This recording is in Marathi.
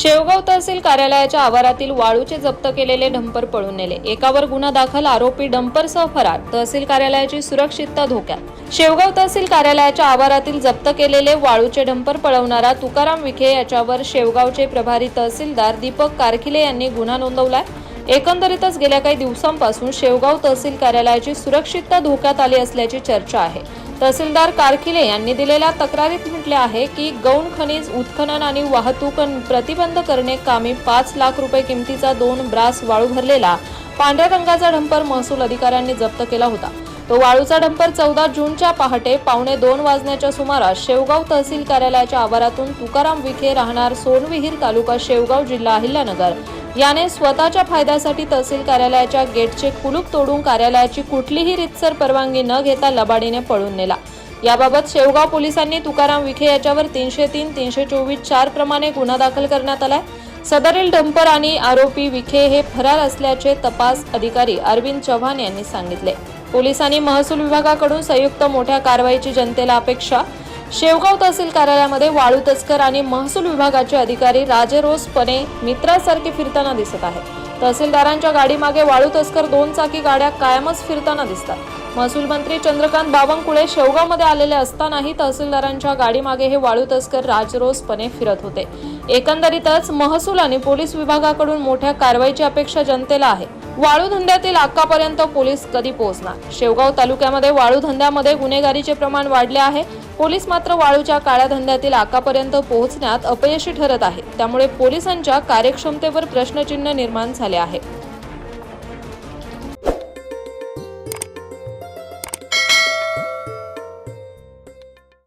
शेवगाव तहसील कार्यालयाच्या आवारातील वाळूचे जप्त केलेले डंपर पळून नेले. एकावर गुन्हा दाखल आरोपी डंपरसह फरार. तहसील कार्यालयाची सुरक्षितता धोक्यात. शेवगाव तहसील कार्यालयाच्या आवारातील जप्त केलेले वाळूचे डंपर पळवणारा तुकाराम विखे याच्यावर शेवगावचे प्रभारी तहसीलदार दीपक कारखिले यांनी गुन्हा नोंदवलाय. एकंदरीतच गेल्या काही दिवसांपासून शेवगाव तहसील कार्यालयाची सुरक्षितता धोक्यात आली असल्याची चर्चा आहे. तहसीलदार कारखिले यांनी दिलेल्या तक्रारीत म्हटले आहे की गौण खनिज उत्खनन आणि वाहतूक प्रतिबंध करणे कामी पाच लाख रुपये किमतीचा दोन ब्रास वाळू भरलेला पांढऱ्या रंगाचा डंपर महसूल अधिकाऱ्यांनी जप्त केला होता. तो वाळूचा डंपर चौदा जूनच्या पहाटे पावणे दोन वाजण्याच्या सुमारास शेवगाव तहसील कार्यालयाच्या आवारातून तुकाराम विखे राहणार सोनविहीर तालुका शेवगाव जिल्हा अहिल्यानगर याने स्वतःच्या फायद्यासाठी तहसील कार्यालयाच्या गेटचे कुलूप तोडून कार्यालयाची कुठलीही रितसर परवानगी न घेता लबाडीने पळून नेला. याबाबत शेवगाव पोलिसांनी तुकाराम विखे याच्यावर तीनशे तीन तीनशे चोवीस चार प्रमाणे गुन्हा दाखल करण्यात आलाय. सदरील डंपर आणि आरोपी विखे हे फरार असल्याचे तपास अधिकारी अरविंद चव्हाण यांनी सांगितले. पोलिसांनी महसूल विभागाकडून संयुक्त मोठ्या कारवाईची जनतेला अपेक्षा शेवगाव तहसील कार्यालयामध्ये वाळू तस्कर आणि महसूल विभागाचे अधिकारी राजरोसपणे मित्रासारखे फिरताना दिसत आहेत. तहसीलदारांच्या गाडीमागे वाळू तस्कर दोन चाकी गाड्या कायमच फिरताना दिसतात. महसूल मंत्री चंद्रकांत बावनकुळे शेवगावमध्ये आलेले असतानाही तहसीलदारांच्या गाडीमागे हे वाळू तस्कर राजरोसपणे फिरत होते. एकंदरीतच महसूल आणि पोलीस विभागाकडून मोठ्या कारवाईची अपेक्षा जनतेला आहे. वाळू धंद्यातील अक्कापर्यंत पोलीस कधी पोहोचणार? शेवगाव तालुक्यामध्ये वाळू धंद्यामध्ये गुन्हेगारीचे प्रमाण वाढले आहे. पोलीस मात्र वाळूच्या काळ्या धंद्यातील आकापर्यंत पोहोचण्यात अपयशी ठरत आहे त्यामुळे पोलिसांच्या कार्यक्षमतेवर प्रश्नचिन्ह निर्माण झाले आहे.